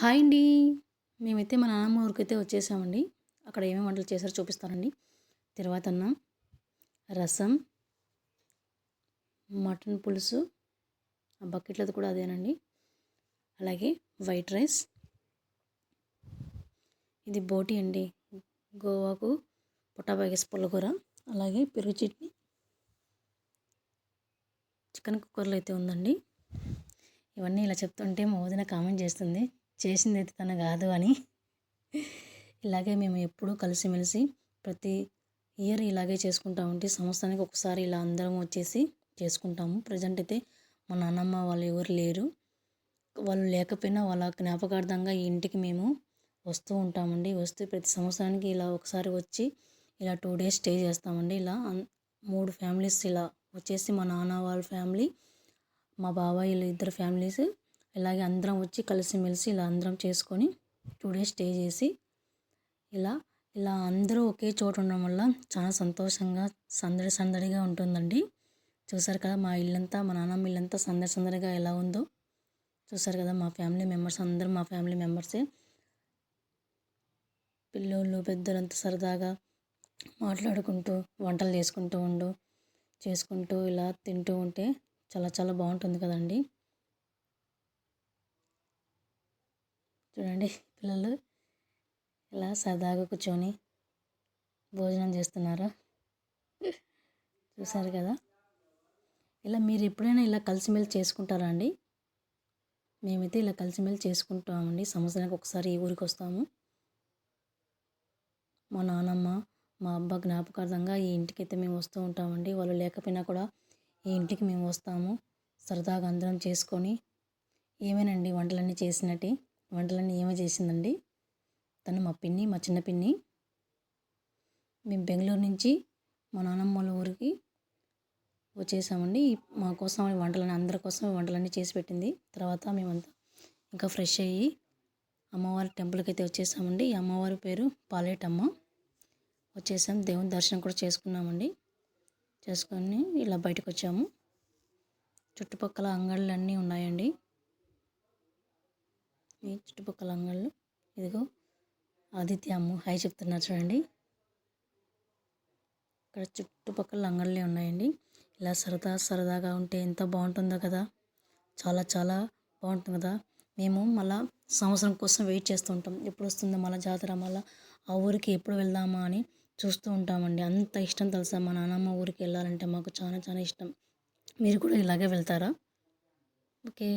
Hi అండి. మేమైతే మా నాన్నమ్మ ఊరికైతే వచ్చేసామండి. అక్కడ ఏమేమి వంటలు చేశారో చూపిస్తానండి. తర్వాత అన్న రసం మటన్ పులుసు ఆ బకెట్లది కూడా అదేనండి. అలాగే వైట్ రైస్. ఇది బోటి అండి. గోవాకు పొట్టాబాగేసి పుల్లకూర అలాగే పెరుగు చట్నీ. చికెన్ కుక్కర్లో అయితే ఉందండి. ఇవన్నీ ఇలా చెప్తుంటే మా వదిన కామెంట్ చేస్తుంది. చేసింది అయితే తను కాదు అని. ఇలాగే మేము ఎప్పుడూ కలిసిమెలిసి ప్రతి ఇయర్ ఇలాగే చేసుకుంటా ఉంటే సంవత్సరానికి ఒకసారి ఇలా అందరం వచ్చేసి చేసుకుంటాము. ప్రజెంట్ అయితే మా నాన్నమ్మ వాళ్ళు ఎవరు లేరు. వాళ్ళు లేకపోయినా వాళ్ళ జ్ఞాపకార్థంగా ఈ ఇంటికి మేము వస్తూ ఉంటామండి. వస్తే ప్రతి సంవత్సరానికి ఇలా ఒకసారి వచ్చి ఇలా టూ డేస్ స్టే చేస్తామండి. ఇలా మూడు ఫ్యామిలీస్ ఇలా వచ్చేసి మా నాన్న వాళ్ళ ఫ్యామిలీ మా బాబాయ్ ఇద్దరు ఫ్యామిలీస్ ఇలాగే అందరం వచ్చి కలిసిమెలిసి ఇలా అందరం చేసుకొని టూ డేస్ స్టే చేసి ఇలా ఇలా అందరూ ఒకే చోట ఉండడం వల్ల చాలా సంతోషంగా సందడి సందడిగా ఉంటుందండి. చూసారు కదా మా ఇల్లంతా మా నాన్నమ్మ ఇల్లంతా సందడి సందడిగా ఎలా ఉందో. చూసారు కదా మా ఫ్యామిలీ మెంబర్స్ అందరూ మా ఫ్యామిలీ మెంబర్సే పిల్లోళ్ళు పెద్దలంతా సరదాగా మాట్లాడుకుంటూ వంటలు చేసుకుంటూ ఉండు చేసుకుంటూ ఇలా తింటూ ఉంటే చాలా చాలా బాగుంటుంది కదండి. చూడండి పిల్లలు ఇలా సరదాగా కూర్చొని భోజనం చేస్తున్నారు. చూసారు కదా. ఇలా మీరు ఎప్పుడైనా ఇలా కలిసిమెలిసి చేసుకుంటారా అండి? మేమైతే ఇలా కలిసిమెలిసి చేసుకుంటామండి. సంవత్సరానికి ఒకసారి ఈ ఊరికి వస్తాము. మా నాన్నమ్మ మా అబ్బ జ్ఞాపకార్థంగా ఈ ఇంటికి అయితే మేము వస్తూ ఉంటామండి. వాళ్ళు లేకపోయినా కూడా ఈ ఇంటికి మేము వస్తాము. సరదాగా అందరం చేసుకొని ఏమేనండి వంటలన్నీ చేసినట్టు? వంటలన్నీ ఏమో చేసిందండి. తను మా పిన్ని మా చిన్న పిన్ని. మేము బెంగళూరు నుంచి మా నాన్నమ్మ వాళ్ళ ఊరికి వచ్చేసామండి. మా కోసం వంటలని అందరి కోసం వంటలన్నీ చేసి పెట్టింది. తర్వాత మేమంతా ఇంకా ఫ్రెష్ అయ్యి అమ్మవారి టెంపుల్కి అయితే వచ్చేసామండి. ఈ అమ్మవారి పేరు పాలేటమ్మ. వచ్చేసాం దేవుని దర్శనం కూడా చేసుకున్నామండి. చేసుకొని ఇలా బయటకు వచ్చాము. చుట్టుపక్కల అంగళ్ళు అన్నీ ఉన్నాయండి. ఈ చుట్టుపక్కల అంగళ్ళు ఇదిగో ఆదిత్య అమ్మ హాయ్ చెప్తున్నారు చూడండి. ఇక్కడ చుట్టుపక్కల అంగళ్ళే ఉన్నాయండి. ఇలా సరదా సరదాగా ఉంటే ఎంత బాగుంటుందో కదా. చాలా చాలా బాగుంటుంది కదా. మేము మళ్ళా సంవత్సరం కోసం వెయిట్ చేస్తూ ఉంటాం. ఎప్పుడు వస్తుందో మళ్ళీ జాతర మళ్ళీ ఆ ఊరికి ఎప్పుడు వెళ్దామా అని చూస్తూ ఉంటామండి. అంత ఇష్టం తెలుసా? మా నాన్నమ్మ ఊరికి వెళ్ళాలంటే మాకు చాలా చాలా ఇష్టం. మీరు కూడా ఇలాగే వెళ్తారా? ఓకే.